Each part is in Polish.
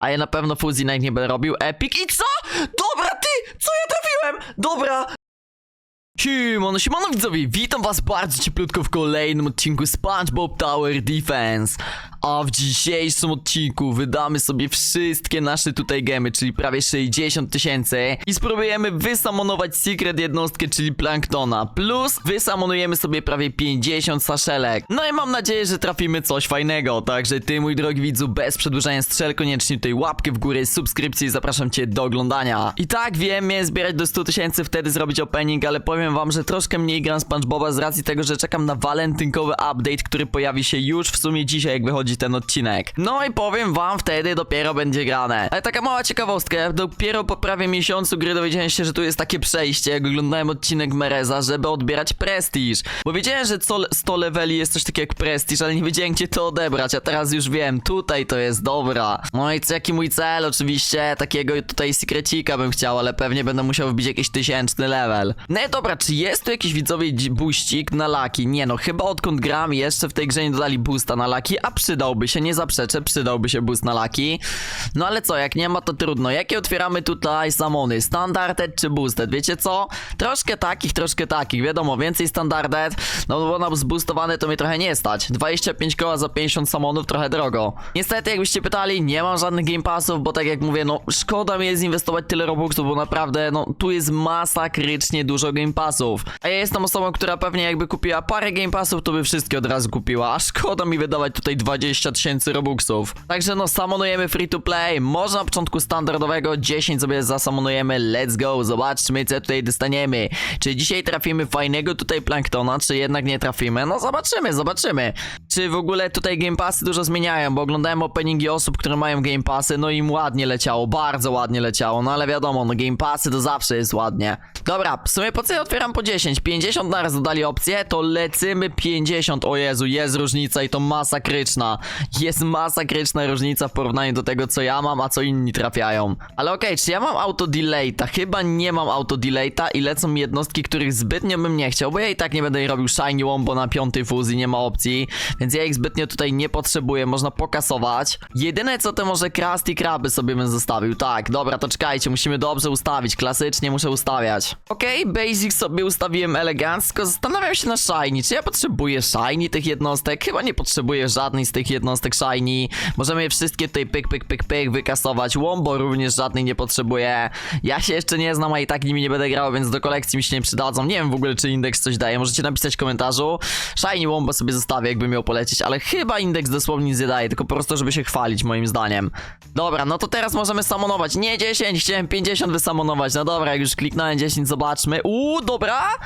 A ja na pewno fuzji night będę robił. Epic i co? Dobra, ty! Co ja trafiłem? Dobra! Siemano, siemano widzowie, witam was bardzo cieplutko w kolejnym odcinku SpongeBob Tower Defense. A w dzisiejszym odcinku wydamy sobie wszystkie nasze tutaj gemy, czyli prawie 60 tysięcy I spróbujemy wysamonować secret jednostkę, czyli Planktona. Plus wysamonujemy sobie prawie 50 saszelek. No i mam nadzieję, że trafimy coś fajnego. Także ty mój drogi widzu, bez przedłużania strzel koniecznie tutaj łapkę w górę, subskrypcję i zapraszam cię do oglądania. I tak wiem, miałem zbierać do 100 tysięcy, wtedy zrobić opening, ale powiem wam, że troszkę mniej gram SpongeBoba z racji tego, że czekam na walentynkowy update, który pojawi się już w sumie dzisiaj, jak wychodzi ten odcinek. No i powiem wam, wtedy dopiero będzie grane. Ale taka mała ciekawostka, dopiero po prawie miesiącu gry dowiedziałem się, że tu jest takie przejście, jak oglądałem odcinek Mereza, żeby odbierać prestiż. Bo wiedziałem, że co 100 leveli jest coś takiego jak prestiż, ale nie wiedziałem gdzie to odebrać, a teraz już wiem, tutaj to jest dobra. No i co, jaki mój cel? Oczywiście takiego tutaj secrecika bym chciał, ale pewnie będę musiał wbić jakiś tysięczny level. No i dobra, czy jest tu jakiś widzowie buścik na laki? Nie no, chyba odkąd gram jeszcze w tej grze nie dodali boosta na laki, a przydałby się, nie zaprzeczę, przydałby się boost na laki. No ale co, jak nie ma to trudno. Jakie otwieramy tutaj samony? Standarded czy boosted? Wiecie co? Troszkę takich, troszkę takich. Wiadomo, więcej standarded, no bo na zboostowane to mnie trochę nie stać. 25 koła za 50 samonów, trochę drogo. Niestety, jakbyście pytali, nie mam żadnych game passów, bo tak jak mówię, no szkoda mi jest inwestować tyle robuxów, bo naprawdę, no tu jest masakrycznie dużo game passów. A ja jestem osobą, która pewnie jakby kupiła parę game passów, to by wszystkie od razu kupiła. A szkoda mi wydawać tutaj 20 tysięcy robuxów. Także no, samonujemy free to play. Może na początku standardowego 10 sobie zasamonujemy. Let's go, zobaczmy co tutaj dostaniemy. Czy dzisiaj trafimy fajnego tutaj planktona, czy jednak nie trafimy? No zobaczymy, zobaczymy. Czy w ogóle tutaj game passy dużo zmieniają, bo oglądałem openingi osób, które mają game passy, no im ładnie leciało, bardzo ładnie leciało, no ale wiadomo, no game passy to zawsze jest ładnie. Dobra, w sumie po co ja otwieram po 10? 50 naraz dodali opcję, to lecymy 50. O Jezu, jest różnica i to masakryczna. Jest masakryczna różnica w porównaniu do tego, co ja mam, a co inni trafiają. Ale okej, czy ja mam auto delayta? Chyba nie mam auto delayta i lecą mi jednostki, których zbytnio bym nie chciał, bo ja i tak nie będę robił shiny wombo na piątej fuzji, nie ma opcji, więc ja ich zbytnio tutaj nie potrzebuję, można pokasować. Jedyne co to może Krusty Kraby sobie bym zostawił, tak, dobra, to czekajcie, musimy dobrze ustawić, klasycznie muszę ustawiać. Okej, basic sobie ustawiłem elegancko, zastanawiam się na shiny, czy ja potrzebuję shiny tych jednostek? Chyba nie potrzebuję żadnej z tych jednostek shiny, możemy je wszystkie tutaj pyk, pyk, pyk, pyk wykasować, wombo również żadnej nie potrzebuję. Ja się jeszcze nie znam, a i tak nimi nie będę grał, więc do kolekcji mi się nie przydadzą, nie wiem w ogóle czy indeks coś daje, możecie napisać w komentarzu. Shiny wombo sobie zostawię, jakby miał polecieć, ale chyba indeks dosłownie nic nie daje, tylko po prostu, żeby się chwalić, moim zdaniem. Dobra, no to teraz możemy samonować. Nie 10, chciałem 50 wysamonować. No dobra, jak już kliknąłem 10, zobaczmy. Uuu, dobra.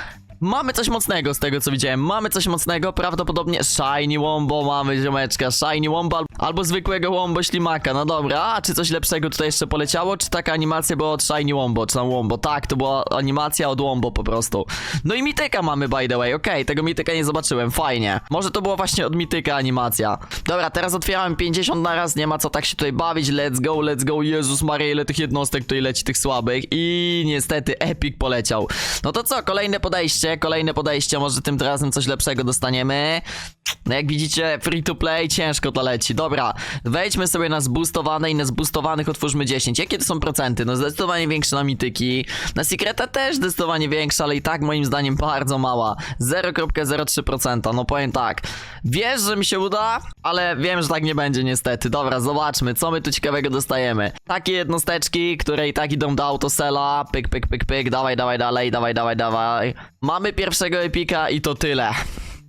Mamy coś mocnego z tego co widziałem. Mamy coś mocnego, prawdopodobnie Shiny Wombo mamy ziomeczka. Shiny Wombo al- albo zwykłego Wombo ślimaka. No dobra, a czy coś lepszego tutaj jeszcze poleciało? Czy taka animacja była od Shiny Wombo, czy tam Wombo? Tak, to była animacja od Wombo po prostu. No i Mityka mamy by the way, okej, tego Mityka nie zobaczyłem, fajnie. Może to była właśnie od Mityka animacja. Dobra, teraz otwierałem 50 na raz, nie ma co tak się tutaj bawić. Let's go, let's go. Jezus Maria, ile tych jednostek tutaj leci, tych słabych. I niestety Epic poleciał. No to co, kolejne podejście, kolejne podejście, może tym razem coś lepszego dostaniemy. No jak widzicie, free to play, ciężko to leci. Dobra, wejdźmy sobie na zboostowane i na zboostowanych otwórzmy 10. Jakie to są procenty? No zdecydowanie większe na mityki. Na Secreta też zdecydowanie większa, ale i tak moim zdaniem bardzo mała. 0,03%. No powiem tak. Wiesz, że mi się uda, ale wiem, że tak nie będzie niestety. Dobra, zobaczmy, co my tu ciekawego dostajemy. Takie jednosteczki, które i tak idą do autosela. Pyk, pyk, pyk, pyk. Dawaj, dawaj, dalej, dawaj, dawaj, dawaj. Mamy pierwszego epika i to tyle.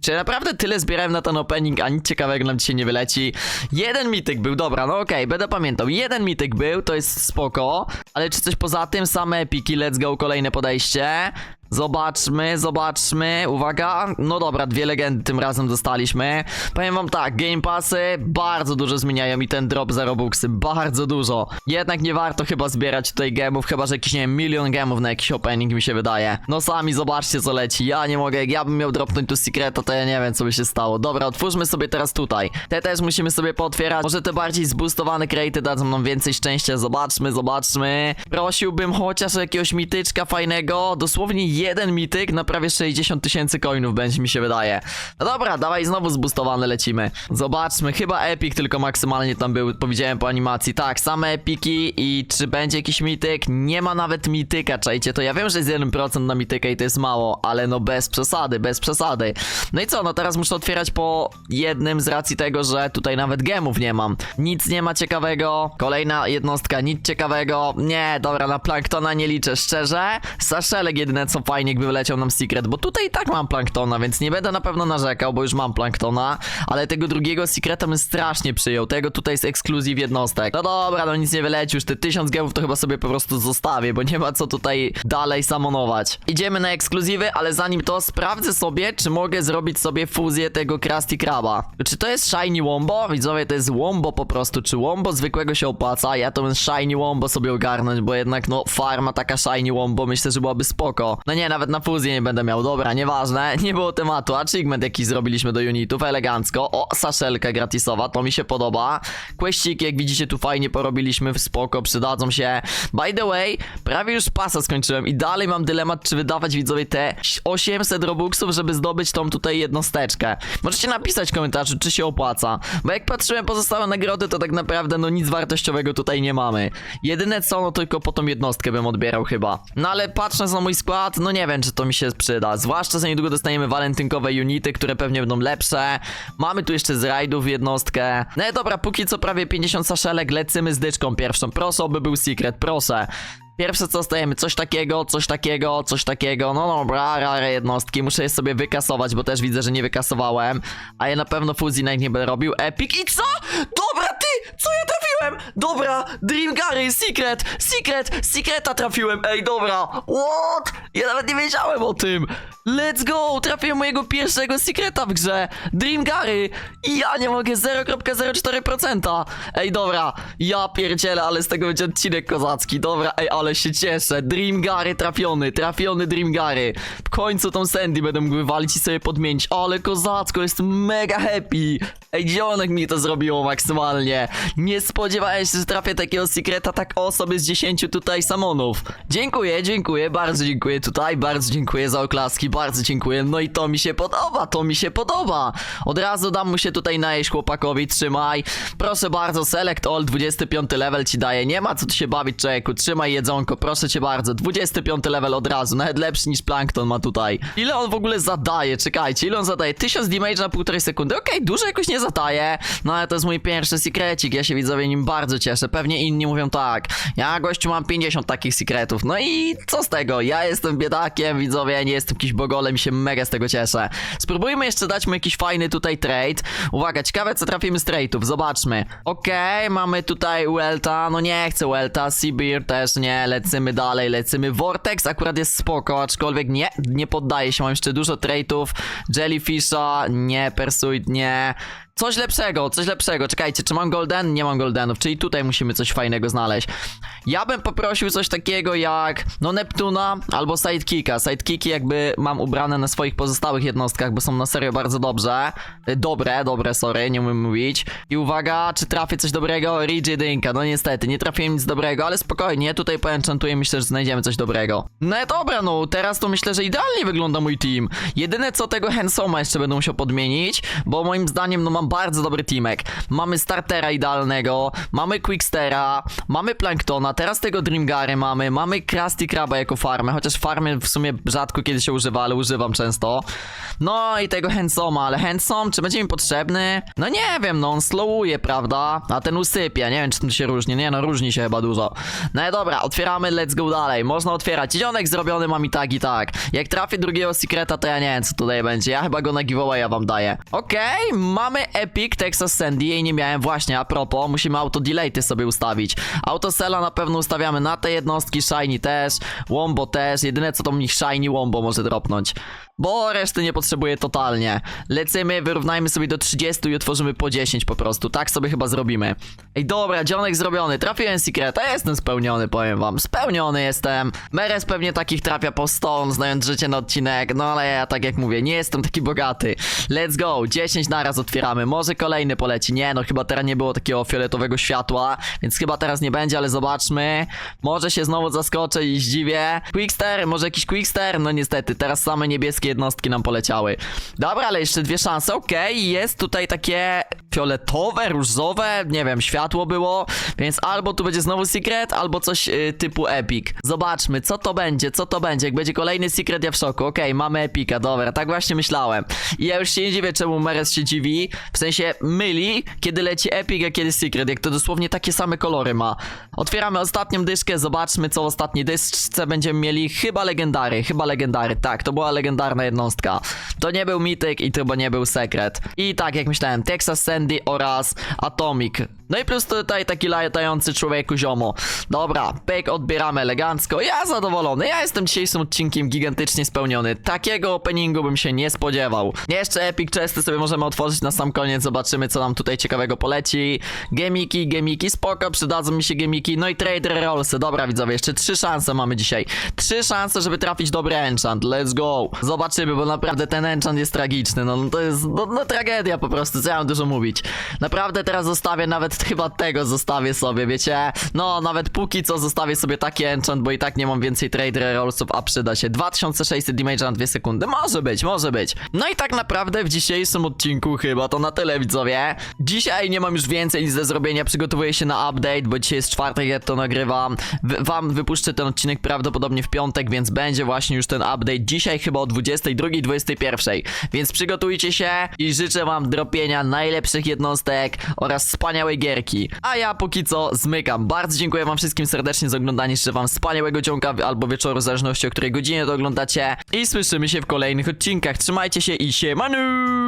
Czy naprawdę tyle zbierałem na ten opening, a nic ciekawego nam dzisiaj nie wyleci? Jeden mityk był, dobra, no okej, będę pamiętał. Jeden mityk był, to jest spoko, ale czy coś poza tym? Same epiki, let's go, kolejne podejście. Zobaczmy, zobaczmy, uwaga, no dobra, dwie legendy tym razem dostaliśmy. Powiem wam tak, Game Passy bardzo dużo zmieniają i ten drop za Robuxy, bardzo dużo. Jednak nie warto chyba zbierać tutaj gemów, chyba że jakiś, nie wiem, milion gemów na jakiś opening mi się wydaje. No sami zobaczcie co leci, ja nie mogę, jak ja bym miał dropnąć tu secreta, to ja nie wiem co by się stało. Dobra, otwórzmy sobie teraz tutaj, te też musimy sobie pootwierać. Może te bardziej zboostowane crate'y dadzą nam więcej szczęścia, zobaczmy, zobaczmy. Prosiłbym chociaż jakiegoś mityczka fajnego, dosłownie jeden mityk na prawie 60 tysięcy coinów będzie mi się wydaje. No dobra, dawaj znowu zbustowane lecimy. Zobaczmy, chyba epic tylko maksymalnie tam był, powiedziałem po animacji. Tak, same epiki i czy będzie jakiś mityk? Nie ma nawet mityka, czajcie, to ja wiem, że jest 1% na mityka i to jest mało, ale no bez przesady, bez przesady. No i co, no teraz muszę otwierać po jednym z racji tego, że tutaj nawet gemów nie mam. Nic nie ma ciekawego, kolejna jednostka, nic ciekawego. Nie, dobra, na planktona nie liczę, szczerze. Saszelek jedyne co fajnie jakby wyleciał nam secret, bo tutaj i tak mam planktona, więc nie będę na pewno narzekał, bo już mam planktona, ale tego drugiego secreta bym strasznie przyjął, tego tutaj jest ekskluzyw jednostek. No dobra, no nic nie wyleci, już te tysiąc gemów to chyba sobie po prostu zostawię, bo nie ma co tutaj dalej samonować. Idziemy na ekskluzywy, ale zanim to sprawdzę sobie, czy mogę zrobić sobie fuzję tego Krusty Kraba. Czy to jest Shiny Wombo? Widzowie, to jest Wombo po prostu, czy Wombo zwykłego się opłaca? Ja to bym Shiny Wombo sobie ogarnąć, bo jednak no farma taka Shiny Wombo myślę, że byłaby spoko. No nie, nawet na fuzję nie będę miał, dobra, nieważne, nie było tematu. Achievement jaki zrobiliśmy do unitów, elegancko. O, saszelka gratisowa, to mi się podoba. Questsiki, jak widzicie, tu fajnie porobiliśmy, spoko, przydadzą się. By the way, prawie już pasa skończyłem i dalej mam dylemat, czy wydawać widzowie te 800 robuxów, żeby zdobyć tą tutaj jednosteczkę. Możecie napisać w komentarzu, czy się opłaca. Bo jak patrzyłem pozostałe nagrody, to tak naprawdę no nic wartościowego tutaj nie mamy. Jedyne co, no tylko po tą jednostkę bym odbierał chyba. No ale patrząc na mój skład, no nie wiem, czy to mi się przyda. Zwłaszcza za niedługo dostaniemy walentynkowe unity, które pewnie będą lepsze. Mamy tu jeszcze z rajdów jednostkę. No i dobra, póki co prawie 50 saszelek, lecimy z dyczką pierwszą. Proszę, oby był secret, proszę. Pierwsze co stajemy, coś takiego, coś takiego, coś takiego, no dobra, rare jednostki, muszę je sobie wykasować, bo też widzę, że nie wykasowałem, a ja na pewno fuzji night nie będę robił, epic i co? Dobra, co ja trafiłem? Dobra, Dream Gary, Secret, Secret, Secreta trafiłem, ej, dobra, what? Ja nawet nie wiedziałem o tym, let's go, trafiłem mojego pierwszego Secreta w grze, Dream Gary, i ja nie mogę, 0,04%, ej, dobra, ja pierdzielę, ale z tego będzie odcinek kozacki, dobra, ej, ale się cieszę, Dream Gary trafiony, trafiony Dream Gary, w końcu tą Sandy będę mógł wywalić i sobie podmienić, ale kozacko, jestem mega happy, ej, dzionek mi to zrobiło maksymalnie, nie spodziewałem się, że trafię takiego Secreta tak o z 10 tutaj samonów, dziękuję, dziękuję, bardzo dziękuję tutaj, bardzo dziękuję za oklaski, bardzo dziękuję, no i to mi się podoba, to mi się podoba, od razu dam mu się tutaj najeść chłopakowi, trzymaj, proszę bardzo, select all, 25 level ci daje, nie ma co tu się bawić człowieku, trzymaj jedzonko, proszę cię bardzo, 25 level od razu, nawet lepszy niż Plankton ma tutaj. Ile on w ogóle zadaje, czekajcie, ile on zadaje? 1000 damage na półtorej sekundy, okej, dużo jakoś nie zadaje, no ale to jest mój pierwszy secrecik, ja się widzowie nim bardzo cieszę, pewnie inni mówią tak, ja gościu mam 50 takich secretów, no i co z tego, ja jestem biedakiem, widzowie, nie jestem jakiś bogolem i się mega z tego cieszę. Spróbujmy jeszcze dać mu jakiś fajny tutaj trade, uwaga, ciekawe co trafimy z trade'ów, zobaczmy. Okej, mamy tutaj Welta, no nie chcę Welta, Seabeer też nie, lecimy dalej, lecimy. Vortex akurat jest spoko, aczkolwiek nie, nie poddaje się, mam jeszcze dużo trade'ów. Jellyfisha, nie, Pursuit, nie. Coś lepszego, coś lepszego. Czekajcie, czy mam golden? Nie mam goldenów, czyli tutaj musimy coś fajnego znaleźć. Ja bym poprosił coś takiego jak, no Neptuna albo Sidekicka. Sidekicki jakby mam ubrane na swoich pozostałych jednostkach, bo są na serio bardzo dobrze. Y, Dobre, dobre, sorry, nie umiem mówić. I uwaga, czy trafię coś dobrego? Rigidinka, no niestety, nie trafiłem nic dobrego, ale spokojnie, tutaj poenchantuję, myślę, że znajdziemy coś dobrego. No dobra, no teraz to myślę, że idealnie wygląda mój team. Jedyne co tego Hensoma jeszcze będę musiał podmienić, bo moim zdaniem no mam bardzo dobry teamek. Mamy startera idealnego, mamy Quickstera, mamy Planktona, teraz tego Dreamgary mamy, mamy Krusty Kraba jako farmę, chociaż farmy w sumie rzadko kiedy się używa, ale używam często. No i tego Hensoma, ale Hensom, czy będzie mi potrzebny? No nie wiem, no on slowuje, prawda? A ten usypia, nie wiem czy tym się różni, nie no różni się chyba dużo. No i dobra, otwieramy, let's go dalej, można otwierać. Dzionek zrobiony mam i tak i tak. Jak trafię drugiego secreta, to ja nie wiem co tutaj będzie, ja chyba go na giveawaya wam daję. Okej, mamy Epic Texas Sandy, jej nie miałem właśnie, a propos, musimy auto delaty sobie ustawić. Autosela na pewno ustawiamy na te jednostki, Shiny też, Wombo też, jedyne co to mnie Shiny Wombo może dropnąć. Bo reszty nie potrzebuję totalnie. Lecimy, wyrównajmy sobie do 30 i otworzymy po 10 po prostu. Tak sobie chyba zrobimy. Ej, dobra, dzionek zrobiony. Trafiłem Secreta, jestem spełniony, powiem wam. Spełniony jestem. Meres pewnie takich trafia po 100, znając życie na odcinek, no ale ja tak jak mówię, nie jestem taki bogaty. Let's go, 10 naraz otwieramy. Może kolejny poleci. Nie, no chyba teraz nie było takiego fioletowego światła, więc chyba teraz nie będzie, ale zobaczmy. Może się znowu zaskoczę i zdziwię. Quickster, może jakiś Quickster? No niestety, teraz same niebieskie jednostki nam poleciały. Dobra, ale jeszcze dwie szanse, okej, jest tutaj takie fioletowe, różowe, nie wiem, światło było, więc albo tu będzie znowu secret, albo coś y, typu epic. Zobaczmy, co to będzie, co to będzie. Jak będzie kolejny secret, ja w szoku. Okej, mamy epika, dobra, tak właśnie myślałem. I ja już się nie dziwię, czemu Meres się dziwi, w sensie myli, kiedy leci epic, a kiedy secret, jak to dosłownie takie same kolory ma. Otwieramy ostatnią dyszkę, zobaczmy, co w ostatniej dyszce będziemy mieli. Chyba legendary, chyba legendary, tak, to była legendarna jednostka. To nie był mityk i to nie był sekret. I tak jak myślałem, Texas Sandy oraz Atomic. No i plus tutaj taki latający człowieku ziomo. Dobra, pyk odbieramy elegancko. Ja zadowolony, ja jestem dzisiejszym odcinkiem gigantycznie spełniony. Takiego openingu bym się nie spodziewał. Jeszcze epic chesty sobie możemy otworzyć na sam koniec, zobaczymy co nam tutaj ciekawego poleci. Gemiki, gemiki, spoko, przydadzą mi się gemiki. No i trader rollsy, dobra widzowie, jeszcze trzy szanse mamy dzisiaj. Trzy szanse, żeby trafić dobry enchant, let's go. Zobaczymy, bo naprawdę ten enchant jest tragiczny, no, no to jest, no, no tragedia po prostu, co ja mam dużo mówić. Naprawdę teraz zostawię nawet chyba tego zostawię sobie, wiecie? No, nawet póki co zostawię sobie taki enchant, bo i tak nie mam więcej trader rollsów, a przyda się. 2600 damage na 2 sekundy, może być, może być. No i tak naprawdę w dzisiejszym odcinku chyba to na tyle, widzowie. Dzisiaj nie mam już więcej nic do zrobienia, przygotowuję się na update, bo dzisiaj jest czwartek, jak to nagrywam. W wam wypuszczę ten odcinek prawdopodobnie w piątek, więc będzie właśnie już ten update dzisiaj chyba o 22, 21. Więc przygotujcie się i życzę wam dropienia najlepszych jednostek oraz wspaniałej gierki. A ja póki co zmykam. Bardzo dziękuję wam wszystkim serdecznie za oglądanie, życzę wam wspaniałego dzionka albo wieczoru, w zależności o której godzinie to oglądacie. I słyszymy się w kolejnych odcinkach. Trzymajcie się i siemanu!